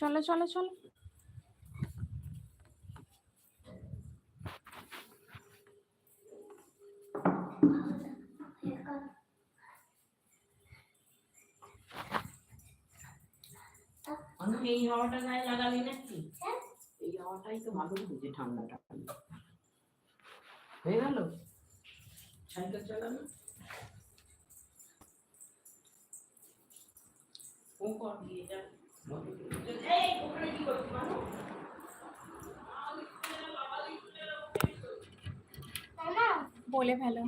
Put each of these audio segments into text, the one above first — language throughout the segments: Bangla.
চলো চলো চলো। এই হাওয়াটা গায়ে লাগালি নাকি? এই হাওয়াটাই তো ভালো বুঝে ঠান্ডাটা। হয়ে গেল? সাইকেল চালানো ও কর দিয়ে যা এই ওখানে কি করছিস মানু বলে ফেলো।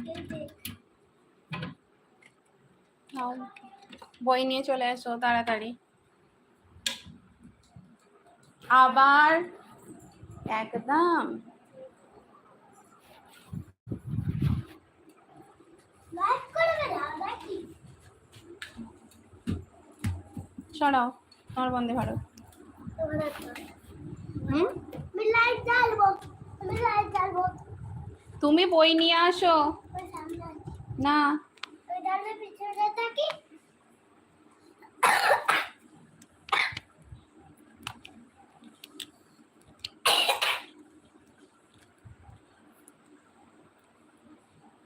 বই নিয়ে চলে এসো তাড়াতাড়ি। আবার একদম। সরাও তোমার বন্দে ভারত। হুম? লাইট জ্বালবো আমি লাইট জ্বালবো। তুমি বই নিয়ে আসো। না।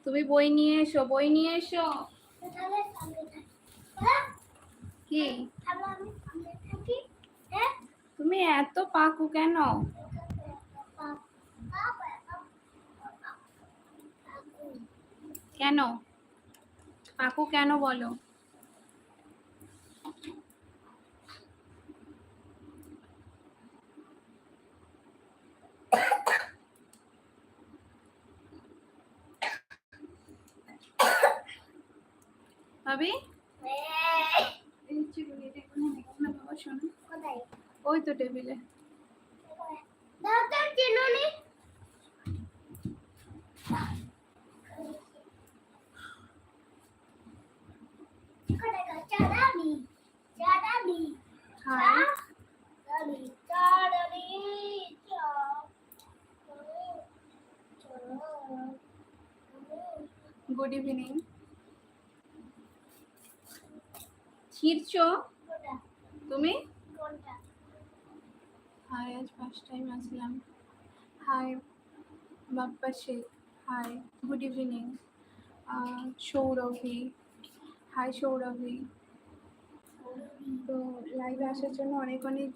তুমি বই নিয়ে এসো বই নিয়ে এসো। কি? হ্যাঁ? তুমি এত পাকু কেন? কেন? পাকু কেন বলো? ভাবি? কোথায় ওই তো টেবিলে দাও তো চিনুনি কোথায় গো? Chandani Chandani hi Chandani Chandani good evening ছিড়ছো তুমি হাই আজ ফার্স্ট টাইম আসলাম। Hi Bappa Sheikh. Hi good evening Sourabhi. Hi Sourabhi. তো লাইভে আসার জন্য অনেক অনেক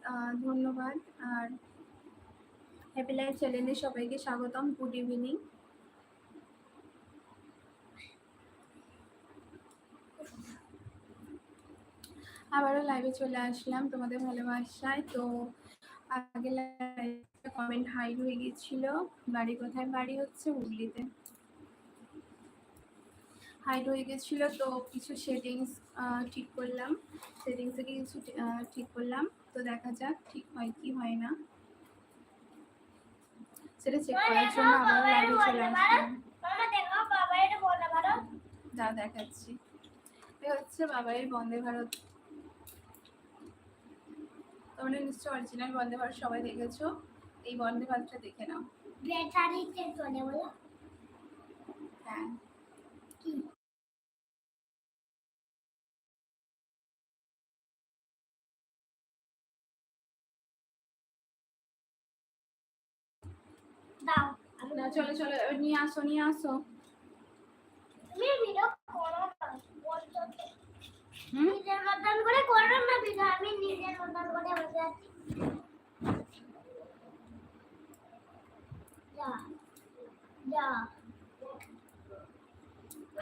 ধন্যবাদ। আর হ্যাপি লাইফ চ্যানেলে সবাইকে স্বাগতম। গুড ইভিনিং আবারও লাইভে চলে আসলাম তোমাদের ভালোবাসায়। তো আগে কমেন্ট হাইড হয়ে গিয়েছিল বাড়ি কোথায়? বাড়ি হচ্ছে হুগলিতে। হাইড হয়ে গেছিল তো কিছু সেটিংস ঠিক করলাম। সেটিংস থেকে কিছু ঠিক করলাম। তো দেখা যাক ঠিক হয় কি হয় না। সেটা চেক করার জন্য আবারও লাইভে চলে আসলাম। যা দেখাচ্ছি। হচ্ছে বাবাই বন্দে ভারত। তোমরা নিশ্চয় অরিজিনাল বন্দে ভারত সবাই দেখেছ। এই বন্দে ভারতটা দেখে নাও। ব্যাটারিতে চলে বলো। হ্যাঁ। কি? দাও। চলো চলো নিয়ে আসো নিয়ে আসো। তুমি ভিডিও করো না বলছো তো। হুম নিজের মতন করে করো না ভিডিও আমি নিজের মতন করে বসে আছি যা যা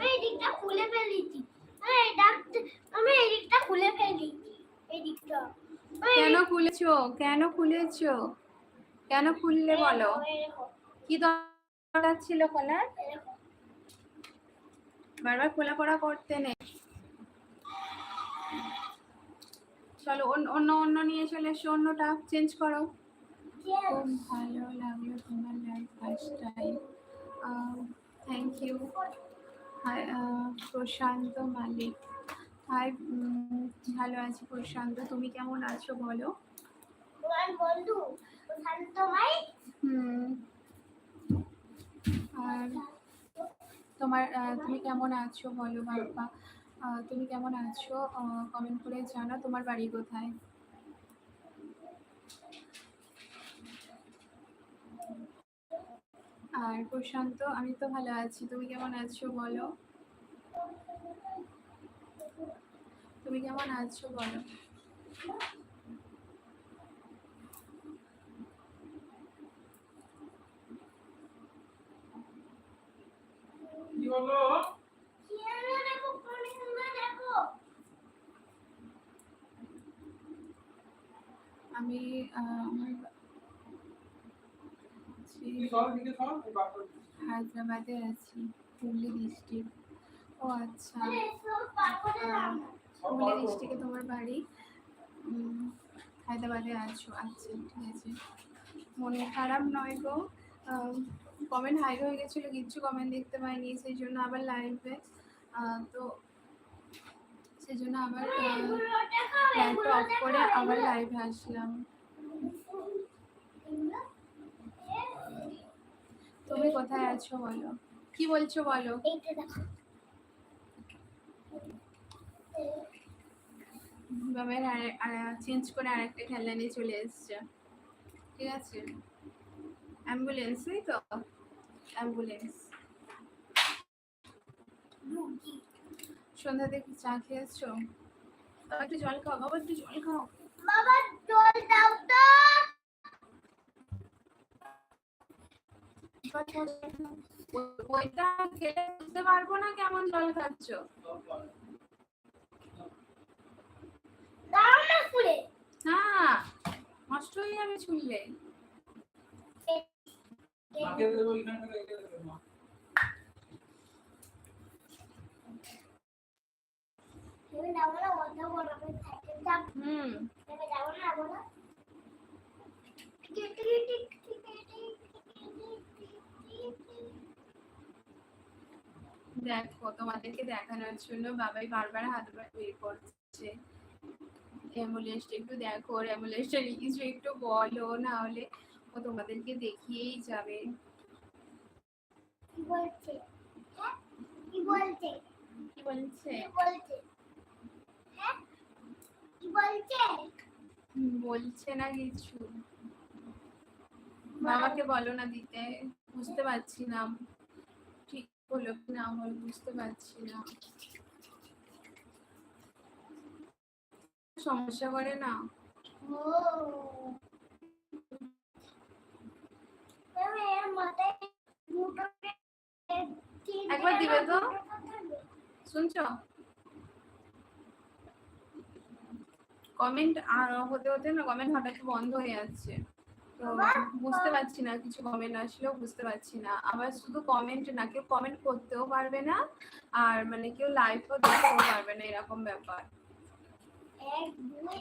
এই খুলে ফেলেছি আমি এই ডাকতে আমি এই দিকটা খুলে ফেলেছি এই দিকটা কেন খুলেছো? কেন খুলেছো? কেন খুললে বলো? কি দরকার ছিল খোলার বারবার খোলা পড়া করতে নেই। চলো অন্য- অন্য নিয়ে চলে এসো অন্যটা চেঞ্জ করো। খুব ভালো লাগল তোমার live first time thank you Prashanta Malik. Hi ভালো আছি প্রশান্ত তুমি কেমন আছো বলো? বন্ধু শান্ত ভাই হুম। আর তোমার তুমি কেমন আছো বলো বাপ্পা? তুমি কেমন আছো? কমেন্ট করে জানা তোমার বাড়ি কোথায়? আর প্রশান্ত, আমি তো ভালো আছি, তুমি কেমন আছো বলো? তুমি কেমন আছো বলো? হায়দ্রাবাদে আছি হুগলি ডিস্ট্রিক্ট ও আচ্ছা। হুগলি ডিস্ট্রিক্টে তোমার বাড়ি? হায়দ্রাবাদে আছো আচ্ছা ঠিক আছে। মনে খারাপ নয় গো। কমেন্ট হাই হয়ে গেছিল কিচ্ছু কমেন্ট দেখতে পাইনি সেই জন্য আবার লাইভে তো সেই জন্য আবার লাইভটা অফ করে আবার লাইভে আসলাম। তুমি কোথায় আছো বলো? কি বলছো বলো? বাবার চেঞ্জ করে আরেকটা খেলনা নিয়ে চলে এসছে। ঠিক আছে? অ্যাম্বুলেন্স তাই তো? অ্যাম্বুলেন্স রুগী। সন্ধ্যাতে কি চা খেয়েছো? একটু জল খাও বাবা একটু জল খাও। বাবা জল দাও তো। ওইটা খেলে বুঝতে পারব না কেমন জল খাচ্ছ দাও না ফুলে না নষ্ট হয়ে যাবে ছুঁলে মাকে দেবো এখানে রেখে দেবো মা তুমি যাব না অন্য বড় করে থাকে যাব হুম। যাব না যাব না দেখো তোমাদেরকে দেখানোর জন্য বাবাই বারবার হাত বের করছে। অ্যাম্বুলেন্সটা একটু দেখো ওর অ্যাম্বুলেন্সটা কিছু একটু বলো না হলে ও তোমাদেরকে দেখিয়েই যাবে। কি বলছে? হ্যাঁ? কি বলছে? কি বলছে? কি বলছে? হ্যাঁ? বলছে না কিছু। বাবাকে বলো না দিতে বুঝতে পারছি না। হলো না বুঝতে পারছি না। সমস্যা করে না? একবার দিবে তো? শুনছো? কমেন্ট আর হতে হতে না কমেন্ট হঠাৎ বন্ধ হয়ে যাচ্ছে। তো বুঝতে পারছি না কিছু কমেন্ট আসলেও বুঝতে পারছি না। আবার শুধু কমেন্ট না কেউ কমেন্ট করতেও পারবে না আর মানে কেউ লাইভও দেখতেও পারবে না এরকম ব্যাপার। এক দুই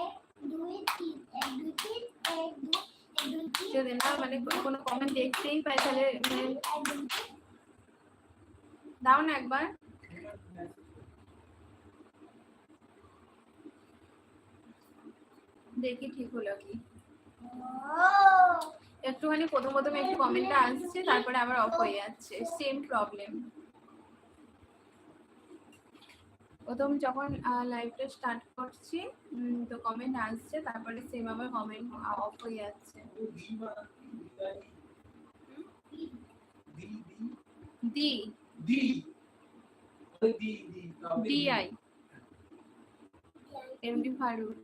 এক দুই তিন এক দুই তিন এক দুই এক দুই তিন যদি না মানে কোনো কমেন্ট দেখতেই পাই তাহলে মানে দাও না একবার। দেখি ঠিক হলো কি। একটুখানি প্রথম প্রথম একটু কমেন্টটা আসছে তারপরে আবার অফ হয়ে যাচ্ছে। সেম প্রবলেম প্রথম যখন লাইভটা স্টার্ট করছি তো কমেন্ট আসছে তারপরে সেম আবার কমেন্ট অফ হয়ে যাচ্ছে। দি দি দি দি I MD Faruk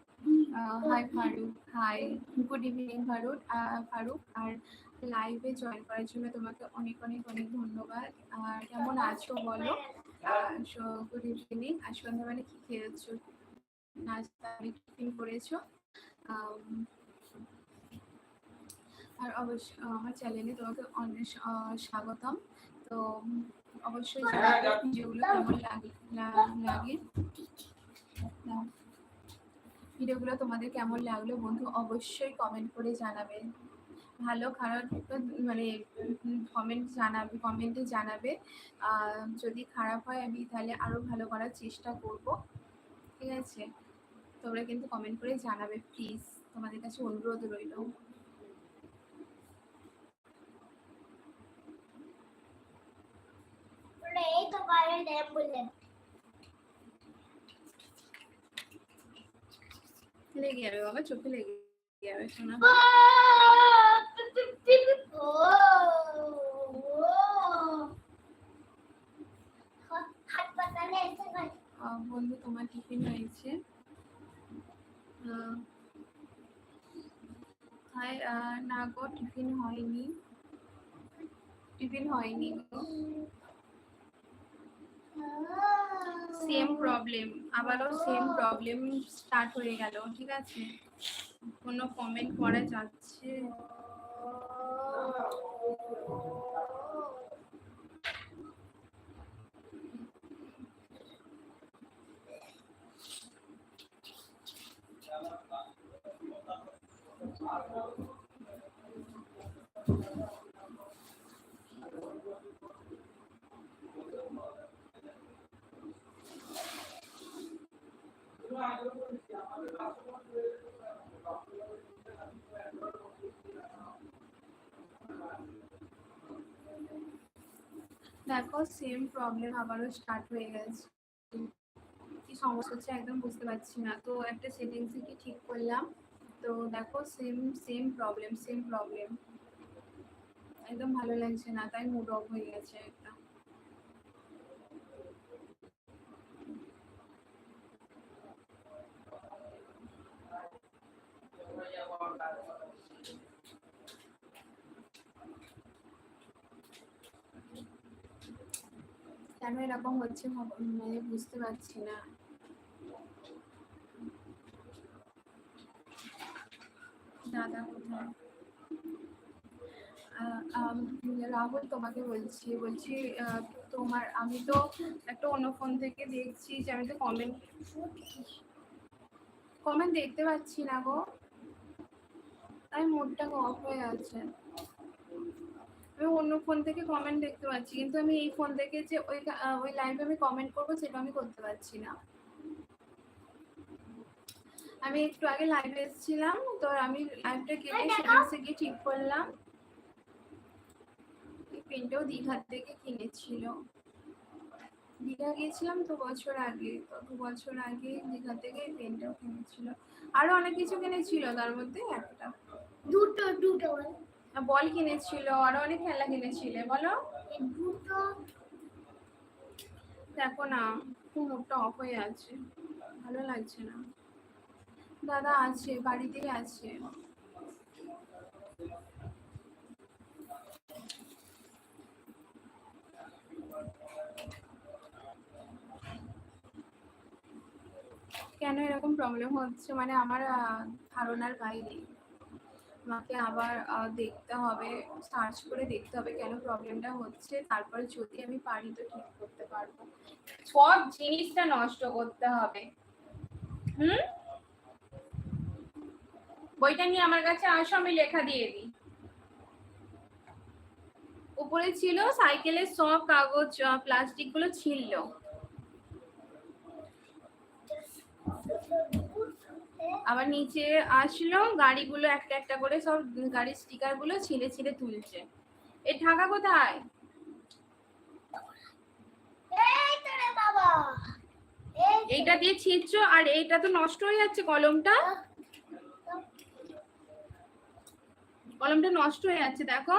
hi Faruk hi good evening Faruk Faruk আর লাইভে জয়েন করার জন্য তোমাকে অনেক অনেক অনেক ধন্যবাদ। আর কেমন আছো বলো? গুড ইভিনিং আর সন্ধ্যাবেলা কি খেয়েছো? নাস্তা টিফিন করেছ? আর অবশ্য আমার চ্যানেলে তোমাকে অনেক স্বাগতম। তো অবশ্যই হ্যাঁ, জানাবে ভিডিওগুলো কেমন লাগে? লাগে। ভিডিওগুলো তোমাদের কেমন লাগল বন্ধু অবশ্যই কমেন্ট করে জানাবে। ভালো, খারাপ মানে কমেন্ট জানাবে কমেন্টে জানাবে। যদি খারাপ হয় আমি তাহলে আরও ভালো করার চেষ্টা করব। ঠিক আছে? তোমরা কিন্তু কমেন্ট করে জানাবে প্লিজ তোমাদের কাছে অনুরোধ রইল। এই তো কারেন্ট অ্যাম্বুলেন্স ले गया रे बाबा चुप ले गया বন্ধু তোমার টিফিন হয়েছে। না গো টিফিন হয়নি। টিফিন হয়নি। প্রবলেম আবারও সেম প্রবলেম স্টার্ট হয়ে গেল ঠিক আছে? কোনো কমেন্ট করা যাচ্ছে? দেখো সেম প্রবলেম আবারও স্টার্ট হয়ে গেছে। কি সমস্যা হচ্ছে একদম বুঝতে পারছি না। তো একটা সেটিংসে কি ঠিক করলাম? তো দেখো same same problem same problem একদম ভালো লাগছে না, তাই মুড অফ হয়ে গেছে একটা কেন এরকম হচ্ছে মানে বুঝতে পারছি না। দাদা রাহুল তোমাকে বলছি বলছি তোমার, আমি তো একটা অন্য ফোন থেকে দেখছি যে আমি তো কমেন্ট কমেন্ট দেখতে পাচ্ছি না গো। তাই মুডটা অফ হয়ে আছে আমি অন্য ফোন থেকে কমেন্ট দেখতে পাচ্ছি। কিন্তু আমি এই ফোন থেকে যে ওই ওই লাইভে আমি কমেন্ট করব সেটা আমি করতে পারছি না। আমি একটু আগে লাইভে এসেছিলাম তো আমি লাইভটা কেটে সেটিংসে গিয়ে ঠিক করলাম। এই পেনটাও দীঘার থেকে কিনেছিল। দীঘা গিয়েছিলাম দু বছর আগে তো দু বছর আগে দীঘা থেকে এই পেনটাও কিনেছিল। আরও অনেক কিছু কিনেছিল তার মধ্যে একটা। দুটো দুটো বল কিনেছিল, আরও অনেক খেলা কিনেছিলে, বলো। দেখো না, খুব মুডটা অফ হয়ে আছে ভালো লাগছে না। দাদা আছে, বাড়িতেই আছে। কেন এরকম প্রবলেম হচ্ছে? মানে আমার ধারণার বাইরে। আমাকে আবার দেখতে হবে সার্চ করে দেখতে হবে কেন প্রবলেমটা হচ্ছে। তারপরে যদি আমি পারি তো ঠিক করতে পারব। সব জিনিসটা নষ্ট করতে হবে। হুম? বইটা নিয়ে আমার কাছে আসো, আমি লেখা দিয়ে দিই। উপরে ছিল, সাইকেলের সব কাগজ প্লাস্টিকগুলো ছিল আবার নিচে আসলো গাড়িগুলো একটা একটা করে সব গাড়ির স্টিকারগুলো ছিঁড়ে ছিঁড়ে তুলছে। এ ঢাকা কোথায়। এইটা দিয়ে ছিঁড়ছো? আর এইটা তো নষ্ট হয়ে যাচ্ছে কলমটা। কলমটা নষ্ট হয়ে যাচ্ছে দেখো।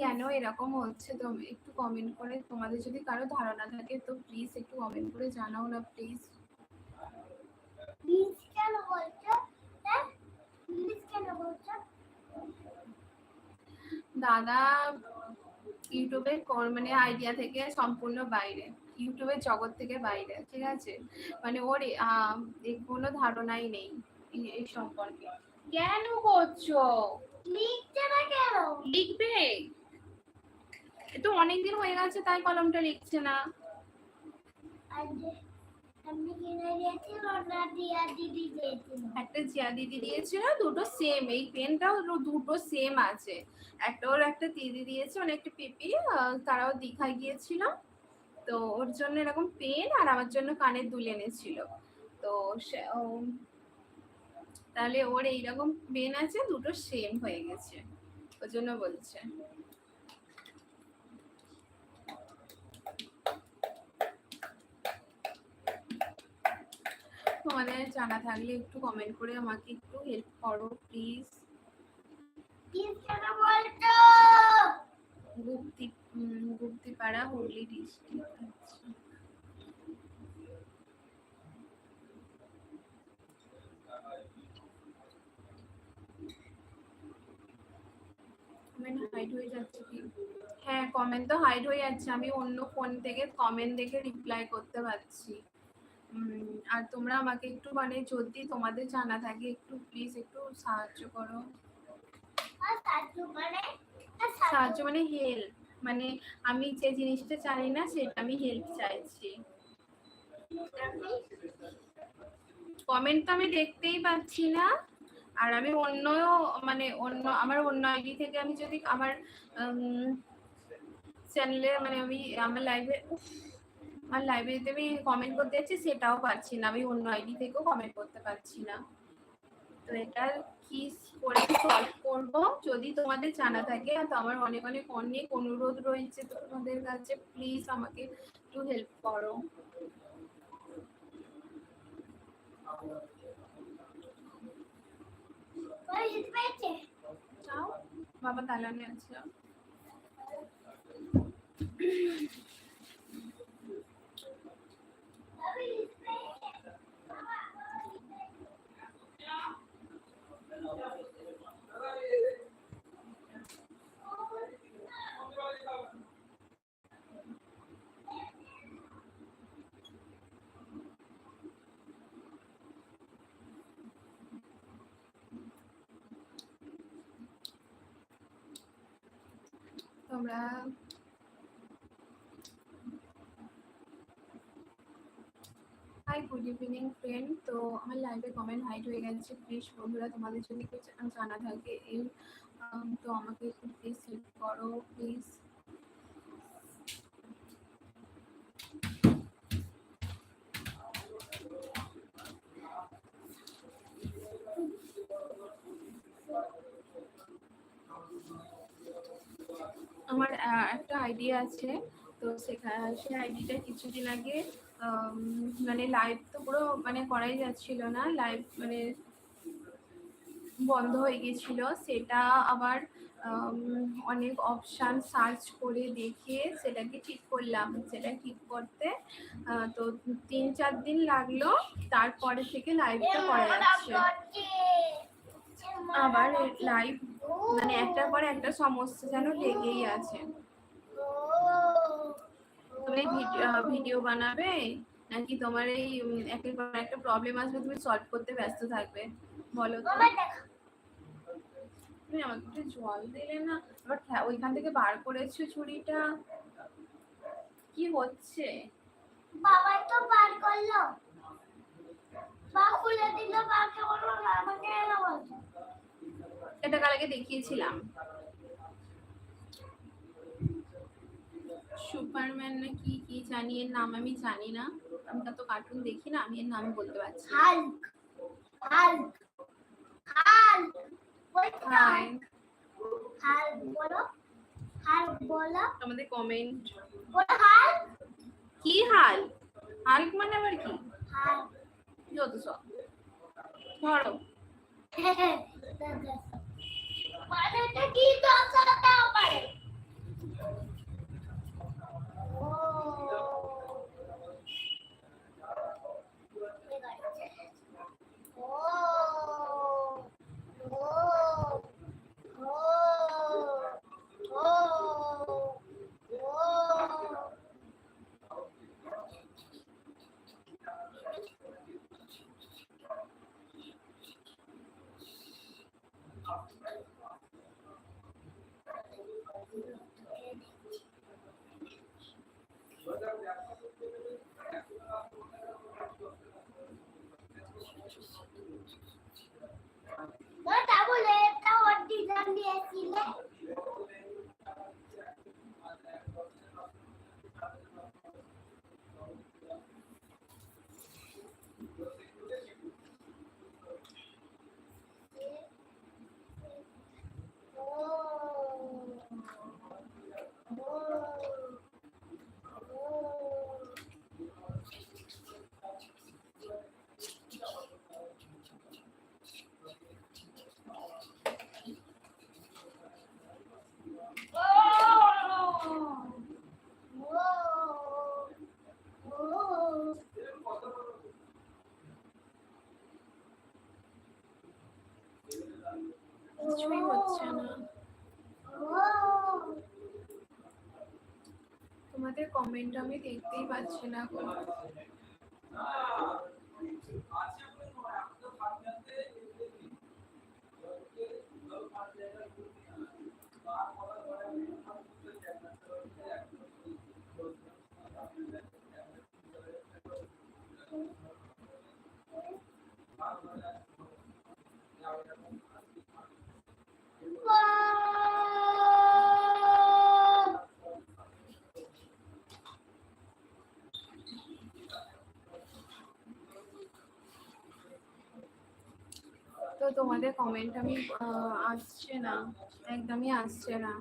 কেন এরকম হচ্ছে? তো একটু কমেন্ট করে তোমাদের যদি কারও ধারণা থাকে তো প্লিজ একটু কমেন্ট করে জানাও না প্লিজ প্লিজ কেন বলছো? হ্যাঁ? প্লিজ কেন বলছো? দাদা ইউটিউবের কোন- মানে আইডিয়া থেকে সম্পূর্ণ বাইরে। ইউটিউবের জগৎ থেকে বাইরে ঠিক আছে? মানে ওর আহ, কোনো ধারণাই নেই এই- সম্পর্কে। কেন করছ? লিখছে না কেন? লিখবে? তো অনেকদিন হয়ে গেছে তাই কলমটা লিখছে না। একটা জিয়া দিদি দিয়েছিল দুটো সেম এই পেনটাও দুটো সেম আছে। একটা ওর একটা দিদি দিয়েছে মানে একটা পিপি তারাও দীঘায় গিয়েছিল। তো ওর জন্য এরকম পেন আর আমার জন্য কানের দুল এনেছিল। তো তাহলে ওর এইরকম পেন আছে দুটো সেম হয়ে গেছে। ওর জন্য বলছে। তোমাদের জানা থাকলে একটু কমেন্ট করে আমাকে একটু হেল্প করো প্লিজ হ্যাঁ কমেন্ট তো হাইড হয়ে যাচ্ছে। আমি অন্য ফোন থেকে কমেন্ট দেখে রিপ্লাই করতে পারছি। আর তোমরা আমাকে একটু মানে যদি তোমাদের জানা থাকে, একটু প্লিজ একটু সাহায্য করো। সাহায্য মানে হেল্প মানে আমি যে জিনিসটা জানি না সেটা আমি হেল্প চাইছি। কমেন্ট তো আমি দেখতেই পাচ্ছি না। আর আমি অন্য মানে অন্য, আমার অন্য আইডি থেকে আমি যদি আমার চ্যানেলে মানে আমি, আমার লাইভে আমার লাইব্রেরিতে আমি কমেন্ট করতে যাচ্ছি, সেটাও পাচ্ছি না। আমি অন্য আইডি থেকেও কমেন্ট করতে পারছি না। তো এটা কি করে সলভ করব? যদি তোমাদের জানা থাকে, তো আমার অনেক অনেক অনেক অনুরোধ রয়েছে তোমাদের কাছে। প্লিজ আমাকে একটু হেল্প করো। বাবা দালানে আছে। তোমরা হাই গুড ইভিনিং ফ্রেন্ড তো আমার লাইভে কমেন্ট হাইট হয়ে গেছে। প্লিজ বন্ধুরা, তোমাদের যদি কিছু জানা থাকে। এই তো আমাকে একটু প্লিজ হেল্প করো প্লিজ আমার একটা আইডিয়া আছে। তো সেখানে সেই আইডিটা কিছুদিন আগে মানে লাইভ তো পুরো মানে করাই যাচ্ছিল না লাইভ মানে বন্ধ হয়ে গেছিল সেটা আবার অনেক অপশান সার্চ করে দেখে সেটাকে ঠিক করলাম সেটা ঠিক করতে তো তিন চার দিন লাগল তারপরে থেকে লাইভটা করা যাচ্ছে। আবার লাইভ মানে একটার পর একটা সমস্যা যেন লেগেই আছে। তুমি ভিডিও বানাবে নাকি তোমার এই একের পর একটা প্রবলেম আসবে তুমি সলভ করতে ব্যস্ত থাকবে? বলো তো। তুমি আমাকে একটু জল দিলে না আবার ওইখান থেকে বার করেছ ছুরিটা? কি হচ্ছে? বাবা তো বার করল। বা খুলে দিল বাকে বলল আমাকে এটা কালকে দেখিয়েছিলাম। সুপারম্যান না কি কি জানি এর নাম আমি জানি না। আমি তো কার্টুন দেখি না আমি এর নাম বলতে পারছি। Hulk Hulk Hulk hi Hulk. বলো হাল্ক বলো। আমাদের কমেন্ট বলো হাল্ক। কি হাল হাল্ক মানে আবার কি? হাল্ক। যত সব। ধরো। কমেন্ট আমি দেখতেই পাচ্ছি না। গো তোমাদের কমেন্ট আমি আসছে না একদমই আসছে না।